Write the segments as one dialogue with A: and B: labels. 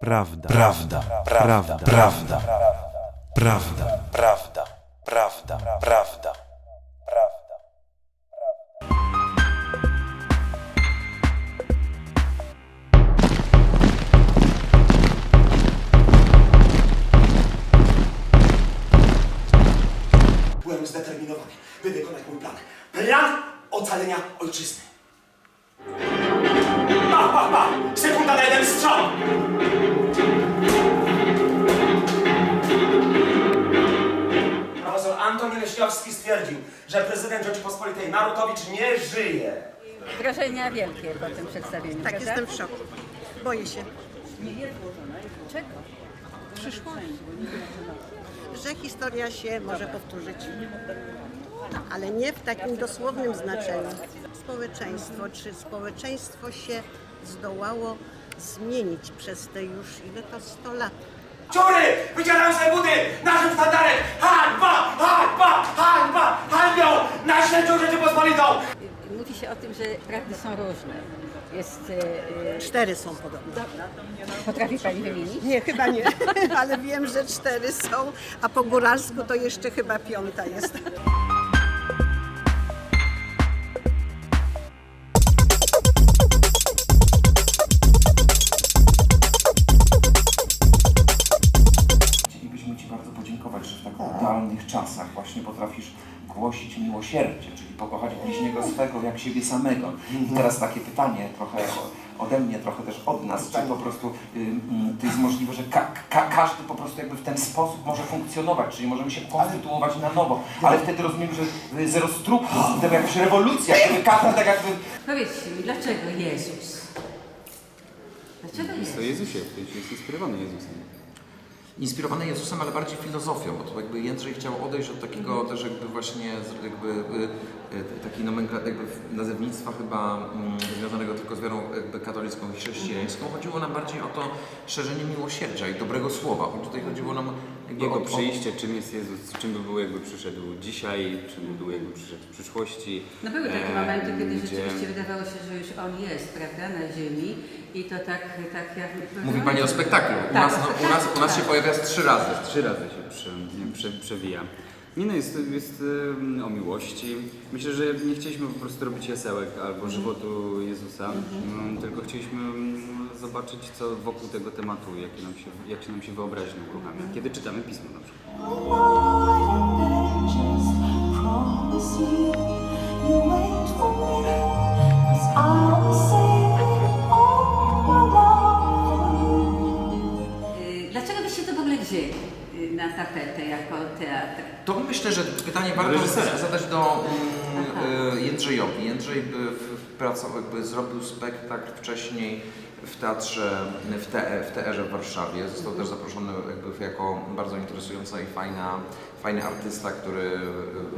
A: Prawda. Prawda. Prawda. Prawda. Prawda. Prawda. Prawda. Prawda. Prawda.
B: Byłem zdeterminowany, by wykonać mój plan. Plan ocalenia ojczyzny. Pa, pa, pa! Leśniowski stwierdził, że prezydent Rzeczypospolitej Narutowicz nie żyje.
C: Wrażenia wielkie po tym przedstawieniu,
D: Tak,
C: prawda?
D: jestem w szoku. Boję się,
C: Czego?
D: że historia się może powtórzyć. Ale nie w takim dosłownym znaczeniu. Społeczeństwo, czy społeczeństwo się zdołało zmienić przez te już, ile to 100 lat.
B: Czury! Wycierają sobie buty! Naszym sztandarem! Hańba! Hańba! Hańba! Hańbią! Na śledczą Rzeczypospolitą!
C: Mówi się o tym, że prawdy są różne. Jest, e,
D: Cztery są podobne.
C: e, potrafi Pani wymienić?
D: Nie, chyba nie, ale wiem, że cztery są, a po góralsku to jeszcze chyba piąta jest.
E: Chcielibyśmy Ci bardzo podziękować, że w tak brutalnych czasach właśnie potrafisz głosić miłosierdzie, czyli pokochać bliźniego swego jak siebie samego. I teraz takie pytanie trochę ode mnie, trochę też od nas, czy po prostu y, y, to jest możliwe, że ka ka każdy po prostu jakby w ten sposób może funkcjonować, czyli możemy się konstytuować na nowo, ale wtedy rozumiem, że y, zero struktur, to jakaś rewolucja, jakby każdy tak jakby
C: Powiedzcie mi, dlaczego Jezus? Dlaczego
F: To
C: Jezus?
F: Jezusie, w sensie jest inspirowany Jezusem.
E: Inspirowany Jezusem, ale bardziej filozofią, bo to jakby Jędrzej chciał odejść od takiego też jakby właśnie jakby y, takiej jakby nazewnictwa chyba mm, związanego tylko z wiarą jakby katolicką i chrześcijańską. Chodziło nam bardziej o to szerzenie miłosierdzia i dobrego słowa. Tutaj chodziło nam
F: Jego przyjście, czym jest Jezus, czym by był jakby przyszedł dzisiaj, czym by był jakby przyszedł w przyszłości.
C: No były takie
F: e,
C: momenty, kiedy
F: gdzie-
C: rzeczywiście wydawało się, że już On jest, prawda, na ziemi i to tak, tak jak...
E: Mówi Pani o spektaklu. U
C: Tak,
E: nas, no, u nas, u nas się
C: spektaklu,
E: pojawia trzy razy.
F: Trzy razy się prze, prze, przewija. Nie no, jest, jest o miłości. Myślę, że nie chcieliśmy po prostu robić jasełek albo żywotu Jezusa, mm, tylko chcieliśmy mm, zobaczyć, co wokół tego tematu, jak nam się, jak się nam się wyobraźnia uruchamia, kiedy czytamy Pismo na przykład.
C: Na tapetę jako teatr?
E: To myślę, że pytanie warto
F: reżysera.
E: zadać do mm, y, Jędrzejowi. Jędrzej by w- w pracował, jakby zrobił spektakl wcześniej w teatrze, w, te, w w Warszawie. Został też zaproszony jakby jako bardzo interesująca i fajna, fajny artysta, który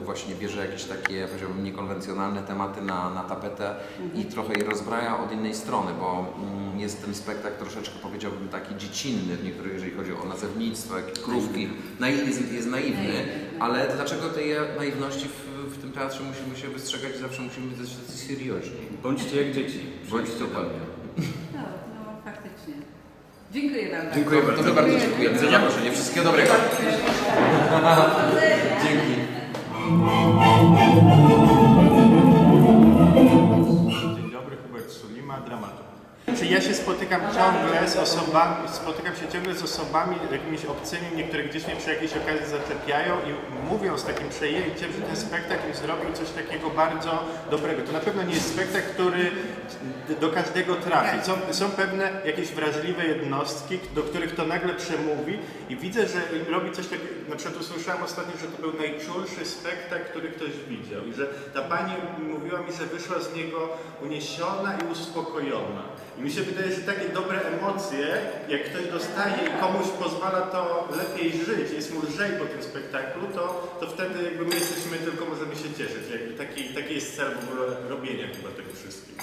E: właśnie bierze jakieś takie, powiedziałbym, niekonwencjonalne tematy na, na tapetę i trochę je rozbraja od innej strony, bo mm, jest ten spektakl troszeczkę, powiedziałbym, taki dziecinny w niektórych, jeżeli chodzi o nazewnictwo, jakieś krówki. Naiw, jest, jest naiwny, ale dlaczego tej naiwności w, w tym teatrze musimy się wystrzegać i zawsze musimy być tacy serioźni?
F: Bądźcie jak dzieci.
E: Bądźcie dokładnie.
C: No, no faktycznie. Dziękuję Wam
F: Dziękuję bardzo.
E: To my bardzo dziękujemy za zaproszenie. Wszystkiego dobrego. Dzięki.
G: Dzień dobry, Hubert Sulima, dramaturg. Czy ja się spotykam ciągle z osobami, spotykam się ciągle z osobami jakimiś obcymi, niektóre gdzieś mnie przy jakiejś okazji zaczepiają i mówią z takim przejęciem, że ten spektakl zrobił coś takiego bardzo dobrego. To na pewno nie jest spektakl, który do każdego trafi. Są, są pewne jakieś wrażliwe jednostki, do których to nagle przemówi i widzę, że robi coś takiego, na przykład usłyszałem ostatnio, że to był najczulszy spektakl, który ktoś widział i że ta pani mówiła mi, że wyszła z niego uniesiona i uspokojona. I mi się wydaje, że takie dobre emocje, jak ktoś dostaje i komuś pozwala to lepiej żyć, jest mu lżej po tym spektaklu, to, to wtedy jakby my jesteśmy tylko możemy się cieszyć. Jakby taki, taki jest cel w ogóle robienia chyba tego wszystkiego.